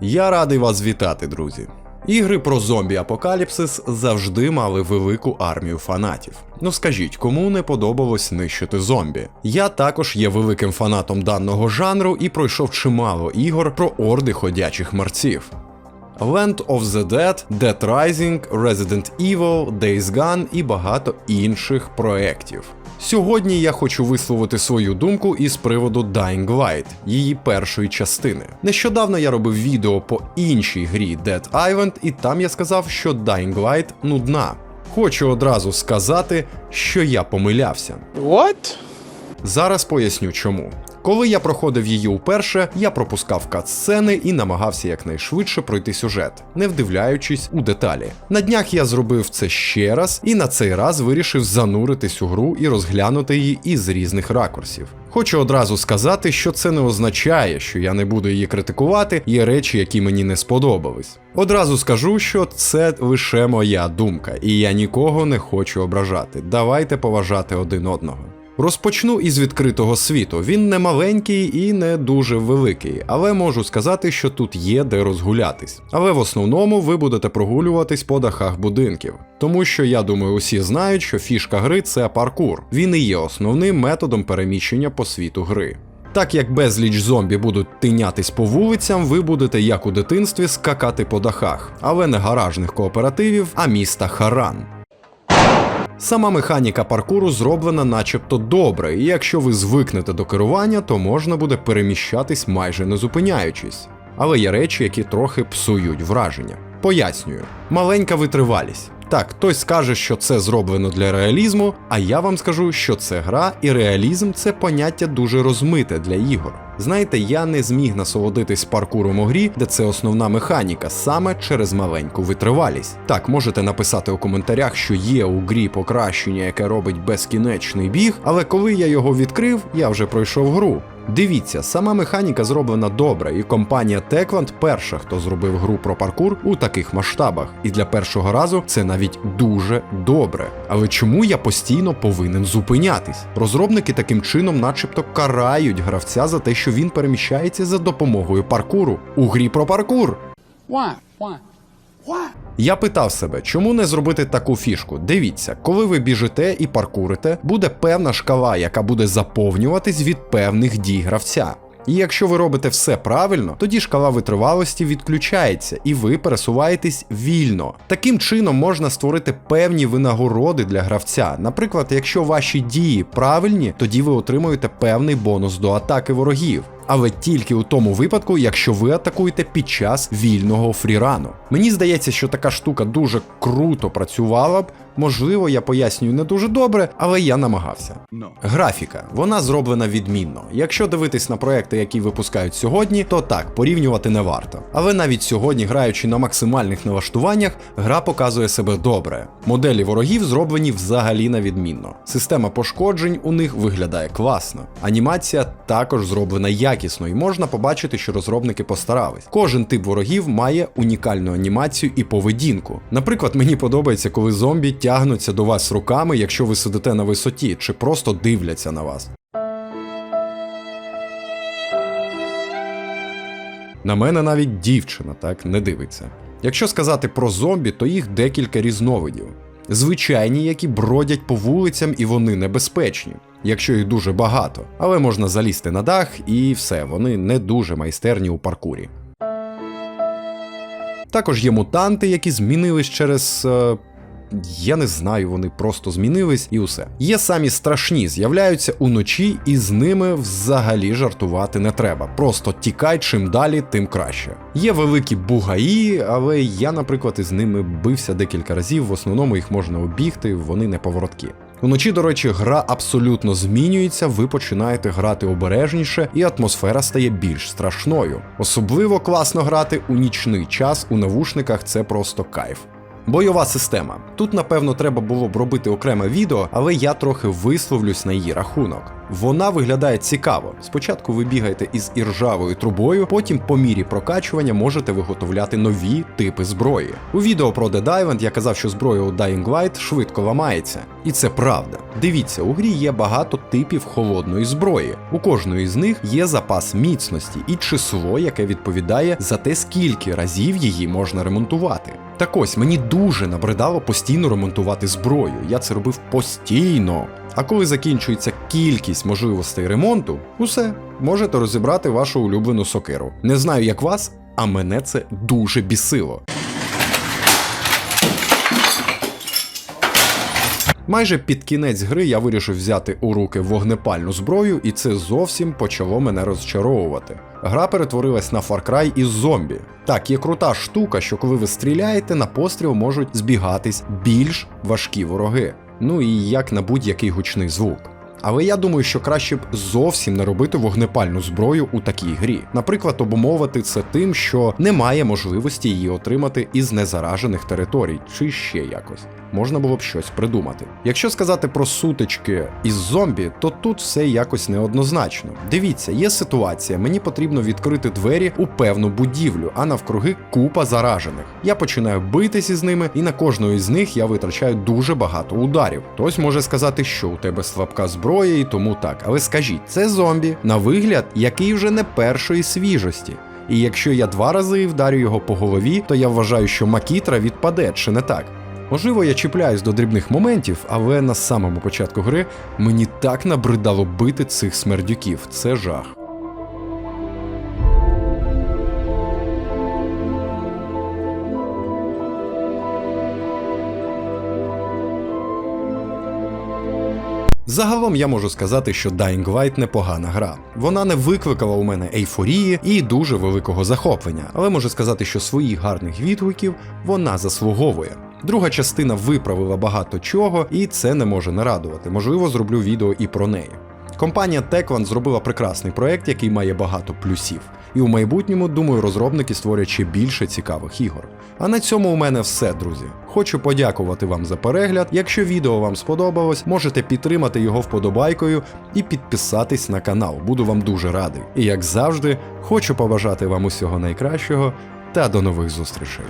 Я радий вас вітати, друзі. Ігри про зомбі апокаліпсис завжди мали велику армію фанатів. Ну скажіть, кому не подобалось нищити зомбі? Я також є великим фанатом даного жанру і пройшов чимало ігор про орди ходячих мерців. Land of the Dead, Dead Rising, Resident Evil, Days Gone і багато інших проєктів. Сьогодні я хочу висловити свою думку із приводу Dying Light, її першої частини. Нещодавно я робив відео по іншій грі Dead Island, і там я сказав, що Dying Light нудна. Хочу одразу сказати, що я помилявся. What? Зараз поясню чому. Коли я проходив її уперше, я пропускав кат-сцени і намагався якнайшвидше пройти сюжет, не вдивляючись у деталі. На днях я зробив це ще раз і на цей раз вирішив зануритись у гру і розглянути її із різних ракурсів. Хочу одразу сказати, що це не означає, що я не буду її критикувати, є речі, які мені не сподобались. Одразу скажу, що це лише моя думка, і я нікого не хочу ображати. Давайте поважати один одного. Розпочну із відкритого світу. Він не маленький і не дуже великий, але можу сказати, що тут є де розгулятись. Але в основному ви будете прогулюватись по дахах будинків. Тому що я думаю, усі знають, що фішка гри це паркур. Він і є основним методом переміщення по світу гри. Так як безліч зомбі будуть тинятись по вулицям, ви будете як у дитинстві скакати по дахах, але не гаражних кооперативів, а міста Харан. Сама механіка паркуру зроблена начебто добре, і якщо ви звикнете до керування, то можна буде переміщатись майже не зупиняючись. Але є речі, які трохи псують враження. Пояснюю, маленька витривалість. Так, хтось скаже, що це зроблено для реалізму, а я вам скажу, що це гра, і реалізм це поняття дуже розмите для ігор. Знаєте, я не зміг насолодитись паркуром у грі, де це основна механіка, саме через маленьку витривалість. Так, можете написати у коментарях, що є у грі покращення, яке робить безкінечний біг, але коли я його відкрив, я вже пройшов гру. Дивіться, сама механіка зроблена добре, і компанія Techland перша, хто зробив гру про паркур у таких масштабах. І для першого разу це навіть дуже добре. Але чому я постійно повинен зупинятись? Розробники таким чином, начебто, карають гравця за те, що він переміщається за допомогою паркуру у грі про паркур. Why? Why? Я питав себе, чому не зробити таку фішку? Дивіться, коли ви біжите і паркурите, буде певна шкала, яка буде заповнюватись від певних дій гравця. І якщо ви робите все правильно, тоді шкала витривалості відключається, і ви пересуваєтесь вільно. Таким чином можна створити певні винагороди для гравця. Наприклад, якщо ваші дії правильні, тоді ви отримуєте певний бонус до атаки ворогів. Але тільки у тому випадку, якщо ви атакуєте під час вільного фрірану. Мені здається, що така штука дуже круто працювала б. Можливо, я пояснюю не дуже добре, але я намагався. Графіка, вона зроблена відмінно. Якщо дивитись на проекти, які випускають сьогодні, то так, порівнювати не варто. Але навіть сьогодні, граючи на максимальних налаштуваннях, гра показує себе добре. Моделі ворогів зроблені взагалі на відмінно. Система пошкоджень у них виглядає класно. Анімація також зроблена якісно, і можна побачити, що розробники постарались. Кожен тип ворогів має унікальну анімацію і поведінку. Наприклад, мені подобається, коли зомбі тягнуться до вас руками, якщо ви сидите на висоті, чи просто дивляться на вас. На мене навіть дівчина так не дивиться. Якщо сказати про зомбі, то їх декілька різновидів. Звичайні, які бродять по вулицям і вони небезпечні, якщо їх дуже багато, але можна залізти на дах і все, вони не дуже майстерні у паркурі. Також є мутанти, які змінились через. е, я не знаю, вони просто змінились і усе. Є самі страшні, з'являються уночі, і з ними взагалі жартувати не треба. Просто тікай чим далі, тим краще. Є великі бугаї, але я, наприклад, із ними бився декілька разів. В основному їх можна обігти, вони не повороткі. Уночі, до речі, гра абсолютно змінюється, ви починаєте грати обережніше, і атмосфера стає більш страшною. Особливо класно грати у нічний час у навушниках це просто кайф. Бойова система. Тут, напевно, треба було б робити окреме відео, але я трохи висловлюсь на її рахунок. Вона виглядає цікаво. Спочатку ви бігаєте із іржавою трубою, потім по мірі прокачування можете виготовляти нові типи зброї. У відео про Dead Island я казав, що зброя у Dying Light швидко ламається. І це правда. Дивіться, у грі є багато типів холодної зброї. У кожної з них є запас міцності і число, яке відповідає за те, скільки разів її можна ремонтувати. Так ось мені дуже набридало постійно ремонтувати зброю. Я це робив постійно. А коли закінчується кількість можливостей ремонту, усе можете розібрати вашу улюблену сокиру. Не знаю, як вас, а мене це дуже бісило. Майже під кінець гри я вирішив взяти у руки вогнепальну зброю, і це зовсім почало мене розчаровувати. Гра перетворилась на Far Cry із зомбі. Так, є крута штука, що коли ви стріляєте, на постріл можуть збігатись більш важкі вороги. Ну і як на будь-який гучний звук. Але я думаю, що краще б зовсім не робити вогнепальну зброю у такій грі. Наприклад, обумовити це тим, що немає можливості її отримати із незаражених територій, чи ще якось. Можна було б щось придумати. Якщо сказати про сутички із зомбі, то тут все якось неоднозначно. Дивіться, є ситуація, мені потрібно відкрити двері у певну будівлю, а навкруги купа заражених. Я починаю битись із ними, і на кожного із них я витрачаю дуже багато ударів. Хтось може сказати, що у тебе слабка зброя, і тому так. Але скажіть, це зомбі на вигляд, який вже не першої свіжості. І якщо я два рази вдарю його по голові, то я вважаю, що макітра відпаде, чи не так? Можливо, я чіпляюсь до дрібних моментів, але на самому початку гри мені так набридало бити цих смердюків. Це жах. Загалом я можу сказати, що Dying Light непогана гра. Вона не викликала у мене ейфорії і дуже великого захоплення, але можу сказати, що своїх гарних відгуків вона заслуговує. Друга частина виправила багато чого, і це не може не радувати. Можливо, зроблю відео і про неї. Компанія Techland зробила прекрасний проект, який має багато плюсів. І у майбутньому, думаю, розробники створять ще більше цікавих ігор. А на цьому у мене все, друзі. Хочу подякувати вам за перегляд. Якщо відео вам сподобалось, можете підтримати його вподобайкою і підписатись на канал. Буду вам дуже радий. І як завжди, хочу побажати вам усього найкращого та до нових зустрічей.